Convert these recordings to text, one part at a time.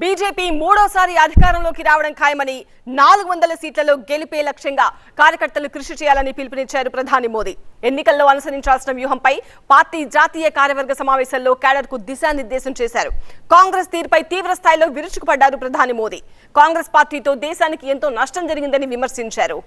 BJP మూడోసారి అధికారంలోకి రావడం ఖాయమని నాలుగు వందల సీట్లలో గెలిపే లక్ష్యంగా కార్యకర్తలు కృషి చేయాలని పిలుపునిచ్చారు ప్రధాని మోదీ. ఎన్నికల్లో అనుసరించాల్సిన వ్యూహంపై పార్టీ జాతీయ కార్యవర్గ సమావేశంలో కేడర్కు దిశానిర్దేశం చేశారు. కాంగ్రెస్ తీరుపై తీవ్ర స్థాయిలో విరుచుకుపడ్డారు ప్రధాని మోదీ. కాంగ్రెస్ పార్టీతో దేశానికి ఎంతో నష్టం జరిగిందని విమర్శించారు.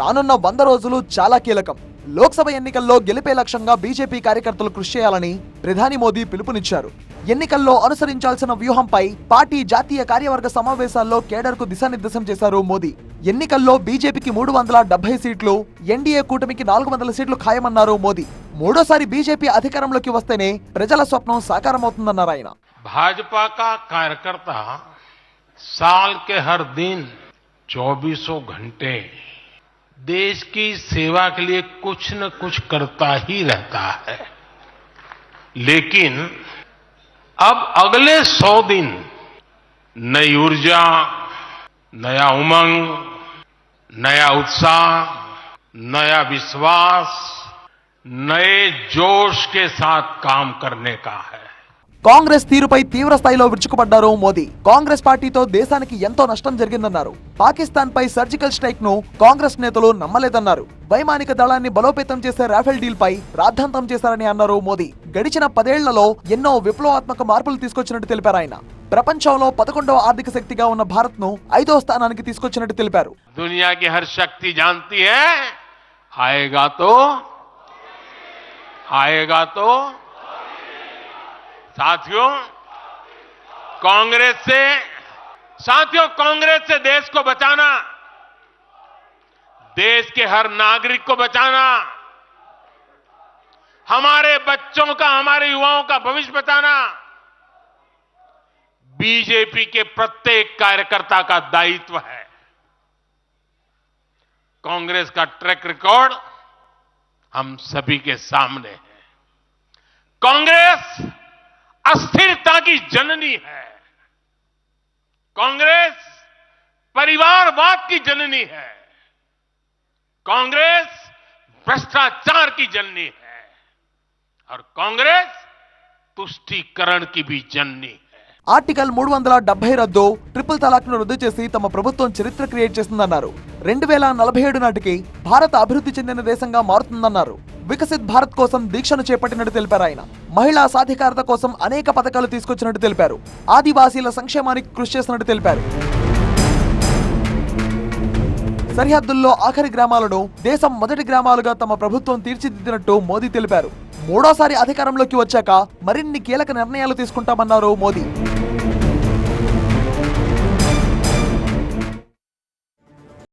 రానున్న వంద రోజులు చాలా కీలకం. లోక్సభ ఎన్నికల్లో గెలిపే లక్ష్యంగా బీజేపీ కార్యకర్తలు కృషి చేయాలని ప్రధాని మోదీ పిలుపునిచ్చారు. ఎన్నికల్లో అనుసరించాల్సిన వ్యూహంపై పార్టీ జాతీయ కార్యవర్గ సమావేశాల్లో కేడర్కు దిశానిర్దేశం చేశారు మోదీ. ఎన్నికల్లో బీజేపీకి మూడు వందల డెబ్బై సీట్లు ఎన్డీఏ కూటమికి నాలుగు వందల సీట్లు ఖాయమన్నారు మోదీ. మూడోసారి బీజేపీ అధికారంలోకి వస్తేనే ప్రజల స్వప్నం సాకారమవుతుందన్నారు ఆయన. భాజపా కార్యకర్త సాల్ కే హర్ దిన్ ఘంటే देश की सेवा के लिए कुछ न कुछ करता ही रहता है। लेकिन अब अगले सौ दिन नई ऊर्जा, नया उमंग, नया उत्साह, नया विश्वास, नए जोश के साथ काम करने का है। కాంగ్రెస్ తీరుపై తీవ్ర స్థాయిలో విరుచుకుపడ్డారు మోదీ. కాంగ్రెస్ పార్టీతో దేశానికి ఎంతో నష్టం జరిగిందన్నారు. పాకిస్తాన్ పై సర్జికల్ స్ట్రైక్ను కాంగ్రెస్ నేతలు నమ్మలేదన్నారు. వైమానిక దళాన్ని బలోపేతం చేసే రాఫెల్ డీల్ పై రాద్ధాంతం చేశారని అన్నారు మోదీ. గడిచిన పదేళ్ళలో ఎన్నో విప్లవాత్మక మార్పులు తీసుకొచ్చినట్టు తెలిపారు ఆయన. ప్రపంచంలో పదకొండవ ఆర్థిక శక్తిగా ఉన్న భారత్ను ఐదో స్థానానికి తీసుకొచ్చినట్టు తెలిపారు. ఆయేగా తో. ఆయేగా తో. साथियों, कांग्रेस से, साथियों, कांग्रेस से देश को बचाना, देश के हर नागरिक को बचाना, हमारे बच्चों का, हमारे युवाओं का भविष्य बचाना, बीजेपी के प्रत्येक कार्यकर्ता का दायित्व है। कांग्रेस का ट्रैक रिकॉर्ड हम सभी के सामने है। कांग्रेस अस्थिरता की जननी है कांग्रेस परिवारवाद की जननी है कांग्रेस भ्रष्टाचार की जननी है और कांग्रेस तुष्टीकरण की भी जननी है ఆర్టికల్ మూడు వందల డెబ్బై రద్దు ట్రిపుల్ తలాక్ ను రద్దు చేసి తమ ప్రభుత్వం చరిత్ర క్రియేట్ చేస్తుందన్నారు రెండు వేల నలభై ఏడు నాటికి భారత్ అభివృద్ధి చెందిన దేశంగా మారుతుందన్నారు వికసిత్ భారత్ కోసం దీక్షను చేపట్టినట్టు తెలిపారు ఆయన. మహిళా సాధికారత కోసం అనేక పథకాలు తీసుకొచ్చినట్టు తెలిపారు. ఆదివాసీల సంక్షేమానికి కృషి చేసినట్టు తెలిపారు. సరిహద్దుల్లో ఆఖరి గ్రామాలను దేశం మొదటి గ్రామాలుగా తమ ప్రభుత్వం తీర్చిదిద్దినట్టు మోదీ తెలిపారు. మూడోసారి అధికారంలోకి వచ్చాక మరిన్ని కీలక నిర్ణయాలు తీసుకుంటామన్నారు మోదీ.